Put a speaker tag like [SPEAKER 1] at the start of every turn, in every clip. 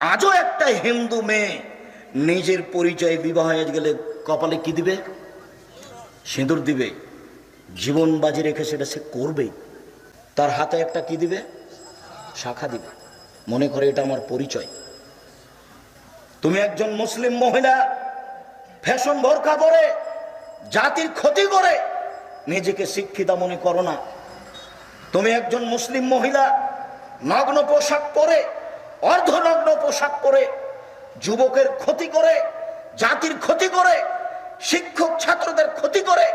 [SPEAKER 1] আজও একটা হিন্দু মেয়ে নিজের পরিচয় বিবাহ হয়ে গেলে কপালে কি দিবে? সিঁদুর দিবে। জীবন বাজি রেখে সেটা সে করবে। তার হাতে একটা কি দিবে? শাখা দিবে। মনে করে এটা আমার পরিচয়। তুমি একজন মুসলিম মহিলা, ফ্যাশন ভরকা পরে, জাতির ক্ষতি করে নিজেকে শিক্ষিতা মনে করো না। তুমি একজন মুসলিম মহিলা, নগ্ন পোশাক পরে অর্ধনগ্ন পোশাক করে যুবকের ক্ষতি করে, জাতির ক্ষতি করে, শিক্ষক ছাত্রদের ক্ষতি করে,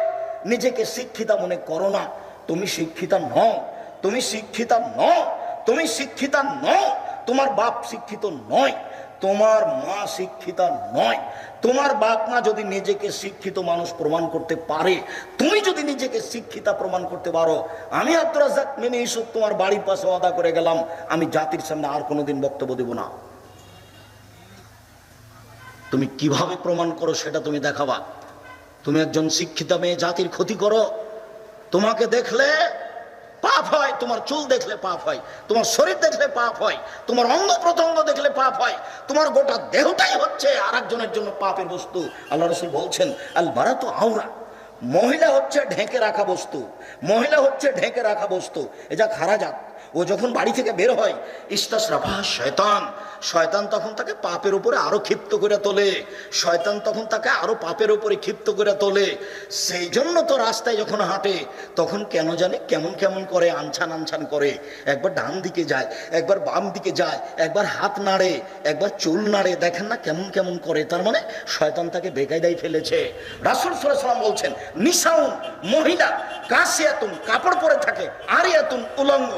[SPEAKER 1] নিজেকে শিক্ষিতা মনে করো না। তুমি শিক্ষিতা নও, তুমি শিক্ষিতা নও, তুমি শিক্ষিতা নও, তোমার বাপ শিক্ষিত নয়। তোমার মা শিক্ষিতা নয়। তোমার বাপ মা যদি নিজেকে শিক্ষিত মানুষ প্রমাণ করতে পারে, তুমি যদি নিজেকে শিক্ষিতা প্রমাণ করতে পারো, আমি রাজাক মেনে ইসুফ তোমার বাড়ির পাশে অদা করে গেলাম, আমি জাতির সামনে আর কোনোদিন বক্তব্য দেব না। তুমি কীভাবে প্রমাণ করো সেটা তুমি দেখাবা? তুমি একজন শিক্ষিতা মেয়ে, জাতির ক্ষতি করো। তোমাকে দেখলে পাপ হয়, তোমার চুল দেখলে পাপ হয়, তোমার শরীর দেখলে পাপ হয়, তোমার অঙ্গ প্রত্যঙ্গ দেখলে পাপ হয়, তোমার গোটা দেহটাই হচ্ছে আর একজনের জন্য পাপের বস্তু। আল্লাহ রসুল বলছেন, আল বারা তো আওরা মহিলা হচ্ছে ঢেকে রাখা বস্তু, মহিলা হচ্ছে ঢেকে রাখা বস্তু। এটা খারাজাত ও যখন বাড়ি থেকে বের হয়, ইস্তাসরাফা, শয়তান। শয়তান তখন তাকে পাপের উপরে আরও ক্ষিপ্ত করে তোলে। শয়তান তখন তাকে আরও পাপের উপরে ক্ষিপ্ত করে তোলে। সেই জন্য তো রাস্তায় যখন হাঁটে, তখন কেন জানে কেমন কেমন করে আনছান আনছান করে। একবার ডান দিকে যায়, একবার বাম দিকে যায়, একবার হাত নাড়ে, একবার চুল নাড়ে, দেখেন না কেমন কেমন করে। তার মানে শয়তান তাকে বেকায়দায় ফেলেছে। রাসুল সাল্লাম বলছেন নিশাউন মহিলা, কাশিয়াতুন, কাপড় পরে থাকে, আরিয়াতুন, উলঙ্গ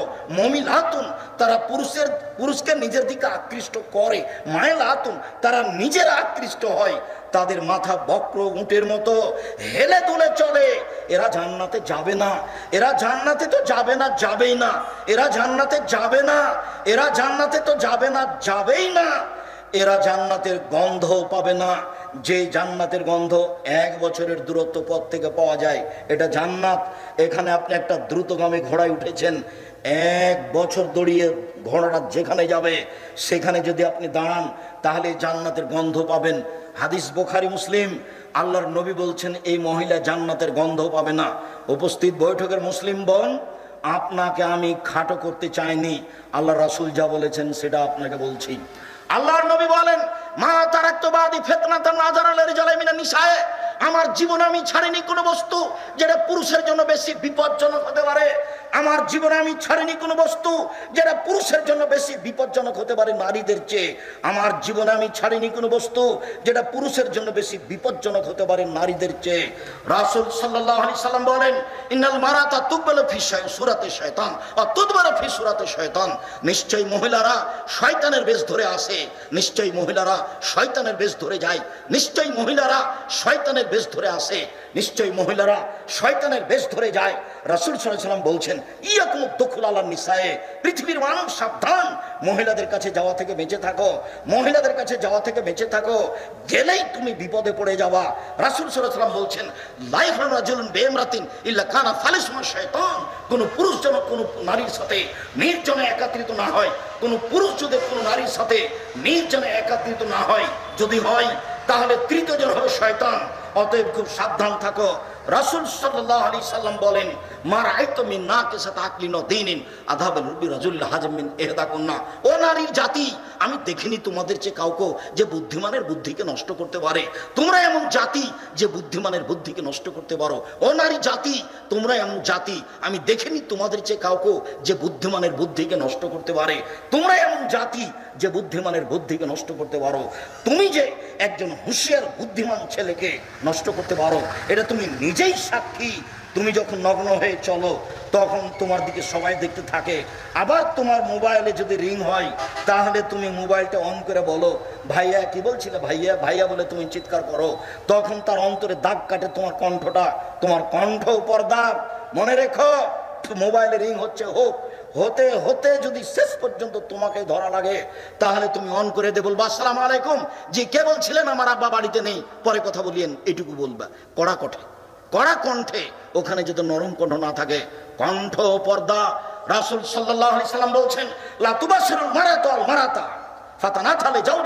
[SPEAKER 1] মমিলাতুন, তারা পুরুষের, পুরুষকে নিজের দিকে আকৃষ্ট করে। মায়েলাতুন, তারা নিজেরা আকৃষ্ট হয়। তাদের মাথা বক্র উটের মতো, হেলে দুলে চলে। এরা জান্নাতে যাবে না। এরা জান্নাতে তো যাবে না, যাবেই না। এরা জান্নাতে যাবে না। এরা জান্নাতে তো যাবে না, যাবেই না। এরা জান্নাতের গন্ধ পাবে না। যে জান্নাতের গন্ধ এক বছরের দূরত্ব পথ থেকে পাওয়া যায়, এটা জান্নাত। এখানে আপনি একটা দ্রুতগামী ঘোড়ায় উঠেছেন। এক বছর দড়িয়ে ঘোড়াটা যেখানে যাবে, সেখানে যদি আপনি দাঁড়ান, তাহলে জান্নাতের গন্ধ পাবেন। হাদিস বোখারি, মুসলিম। আল্লাহর নবী বলছেন, এই মহিলা জান্নাতের গন্ধ পাবে না। উপস্থিত বৈঠকের মুসলিম বোন, আপনাকে আমি খাটো করতে চাইনি। আল্লাহ রাসুল যা বলেছেন, সেটা আপনাকে বলছি। আল্লাহর নবী বলেন, মা তারাক্তবাদী ফেতনাতা নাজারালের জালামিনা নিশায় আমার জীবনে আমি ছাড়িনি কোনো বস্তু যেটা পুরুষের জন্য বেশি বিপজ্জনক হতে পারে। আমার জীবনে আমি ছাড়িনি কোনো বস্তু যেটা পুরুষের জন্য বেশি বিপজ্জনক হতে পারে নারীদের চেয়ে। আমার জীবনে আমি ছাড়িনি কোনো বস্তু যেটা পুরুষের জন্য বেশি বিপজ্জনক হতে পারে নারীদের চেয়ে। রাসুল সাল্লাহ আলি সাল্লাম বলেন, ইন্নাল মারাতা তুকবেল ফি সুরাতে শয়তান আর তুদবার ফি সুরাতে শয়তান। নিশ্চয়ই মহিলারা শয়তানের বেশ ধরে আসে, নিশ্চয়ই মহিলারা শয়তানের বেশ ধরে যায়, নিশ্চয়ই মহিলারা শয়তানের বেশ ধরে আসে। নিশ্চয়ই মহিলারা শয়তানের বেশ ধরে যায়। রাসুল সাল্লাম বলছেন, ইয়াকুম দখুল আল্লাহ নিসায়ে, পৃথিবীর মানুষ সাবধান। মহিলাদের কাছে যাওয়া থেকে বেঁচে থাকো। মহিলাদের কাছে যাওয়া থেকে বেঁচে থাকো। গেলেই তুমি বিপদে পড়ে যাওয়া রাসুল সাল্লাম বলছেন লাইফ রাজুল বেমরাতিন ইল্লা কানা ফালিসমা শয়তান কোনো পুরুষ যেন কোনো নারীর সাথে নির্জনে একাত্রিত না হয়। কোনো পুরুষ যদি কোনো নারীর সাথে নির্জনে একাত্রিত না হয়, যদি হয়, তাহলে তৃতীয় জন হবে শয়তান। অতএব খুব সাবধান থাকো। রাসুল সাল্লাহ আলি সাল্লাম বলেন, মার আয়তো মিন না কে সাথে আকলিন দিন আধাবেল রুবি রাজুল্লাহ হাজমিন এহদা কন্যা ও নারীর জাতি আমি দেখিনি তোমাদের চেয়ে কাউকে যে বুদ্ধিমানের বুদ্ধিকে নষ্ট করতে পারে। তোমরা এমন জাতি যে বুদ্ধিমানের বুদ্ধিকে নষ্ট করতে পারো। ও নারী জাতি, তোমরা এমন জাতি, আমি দেখিনি তোমাদের চেয়ে কাউকে যে বুদ্ধিমানের বুদ্ধিকে নষ্ট করতে পারে। তোমরা এমন জাতি যে বুদ্ধিমানের বুদ্ধিকে নষ্ট করতে পারো। তুমি যে একজন হুঁশিয়ার, বুদ্ধিমান ছেলেকে নষ্ট করতে পারো, এটা তুমি নিজেই সাক্ষী। তুমি যখন নগ্ন হয়ে চলো তখন তোমার দিকে সবাই দেখতে থাকে। আবার তোমার মোবাইলে যদি রিং হয়, তাহলে তুমি মোবাইলটা অন করে বলো, ভাইয়া, কি বলছিলে? ভাইয়া ভাইয়া বলে তুমি চিৎকার করো। তখন তার অন্তরে দাগ কাটে তোমার কণ্ঠটা। তোমার কণ্ঠ পর্দা মনে রেখো, মোবাইলে রিং হচ্ছে হোক। হতে হতে যদি শেষ পর্যন্ত তোমাকে ধরা লাগে, তাহলে তুমি অন করে দে বলবা, আসসালাম আলাইকুম। জি, কে বলছিলেন? আমার আব্বা বাড়িতে নেই। পরে কথা বলিয়েন, এটুকু বলবা। কড়া কঠে কড়া কণ্ঠে, ওখানে যদি নরম কণ্ঠ না থাকে কণ্ঠ পর্দা রাসুল সাল্লাম বলছেন লাতুবাসির মারাতা যাও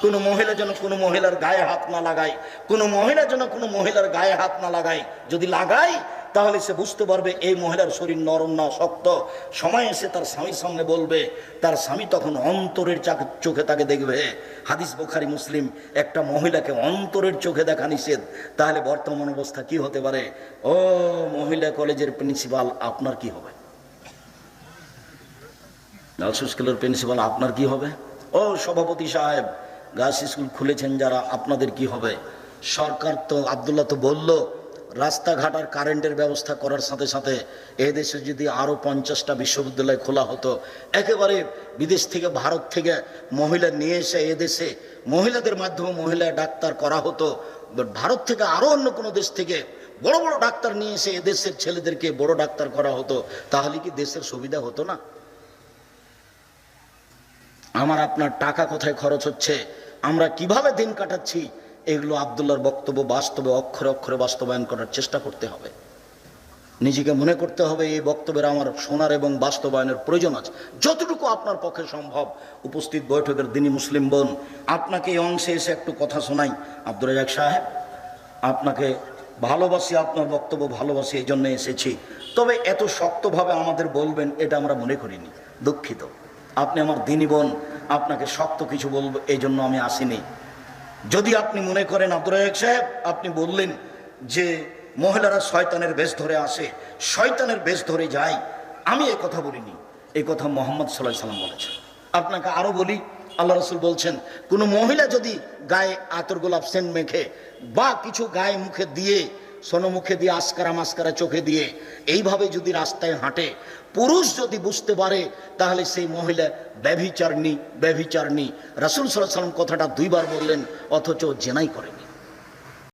[SPEAKER 1] কোনো মহিলা যেন কোনো মহিলার গায়ে হাত না লাগায়, কোনো মহিলা যেন কোনো মহিলার গায়ে হাত না লাগায়, যদি লাগায় তাহলে সে বুঝতে পারবে এই মহিলার শরীর নরম না শক্ত। সময় এসে তার স্বামীর সামনে বলবে, তার স্বামী তখন অন্তরের চোখে তাকে দেখবে। হাদিস বোখারি, মুসলিম, একটা মহিলাকে অন্তরের চোখে দেখা নিষেধ। তাহলে বর্তমান অবস্থা কি হতে পারে? ও মহিলা কলেজের প্রিন্সিপাল, আপনার কি হবে? গার্লস স্কুলের প্রিন্সিপাল, আপনার কি হবে? ও সভাপতি সাহেব, গার্লস স্কুল খুলেছেন যারা, আপনাদের কি হবে? সরকার তো আবদুল্লাহ তো বলল রাস্তাঘাট আর কারেন্টের ব্যবস্থা করার সাথে সাথে এ দেশে যদি আরও পঞ্চাশটা বিশ্ববিদ্যালয় খোলা হতো, একেবারে বিদেশ থেকে ভারত থেকে মহিলা নিয়ে এসে এদেশে মহিলাদের মাধ্যমে মহিলা ডাক্তার করা হতো ভারত থেকে আরও অন্য কোনো দেশ থেকে বড় বড় ডাক্তার নিয়ে এসে এদেশের ছেলেদেরকে বড় ডাক্তার করা হতো, তাহলে কি দেশের সুবিধা হতো না? আমার আপনার টাকা কোথায় খরচ হচ্ছে? আমরা কীভাবে দিন কাটাচ্ছি? এগুলো আবদুল্লার বক্তব্য বাস্তবে অক্ষরে অক্ষরে বাস্তবায়ন করার চেষ্টা করতে হবে। নিজেকে মনে করতে হবে এই বক্তব্যের আমার শোনার এবং বাস্তবায়নের প্রয়োজন আছে। যতটুকু আপনার পক্ষে সম্ভব উপস্থিত বৈঠকের দিনই মুসলিম বোন, আপনাকে এই অংশে এসে একটু কথা শোনাই। আব্দুল রাজাক সাহেব, আপনাকে ভালোবাসি, আপনার বক্তব্য ভালোবাসি, এই জন্য এসেছি। তবে এত শক্তভাবে আমাদের বলবেন, এটা আমরা মনে করিনি। দুঃখিত। আপনি আমার দিনী বোন, আপনাকে শক্ত কিছু বলব, এই জন্য আমি আসিনি। যদি আপনি মনে করেন আব্দুল রাজাক সাহেব, আপনি বললেন যে মহিলারা শয়তানের বেশ ধরে আসে, শয়তানের বেশ ধরে যায়। আমি এ কথা বলিনি এই কথা মোহাম্মদ সাল্লাহ সাল্লাম বলেছেন। আপনাকে আরও বলি, আল্লাহ রসুল বলছেন, কোনো মহিলা যদি গায়ে আতর গোলাপ সেন্ট মেখে বা কিছু গায়ে মুখে দিয়ে সোনমুখে দিয়ে আসকারা মাস্কারা চোখে দিয়ে। এইভাবে যদি রাস্তায় হাঁটে, পুরুষ যদি বুঝতে পারে, তাহলে সেই মহিলা ব্যভিচারণী ব্যভিচারণী। রাসুল সাল্লাম কথাটা দুইবার বললেন, অথচ জেনাই করে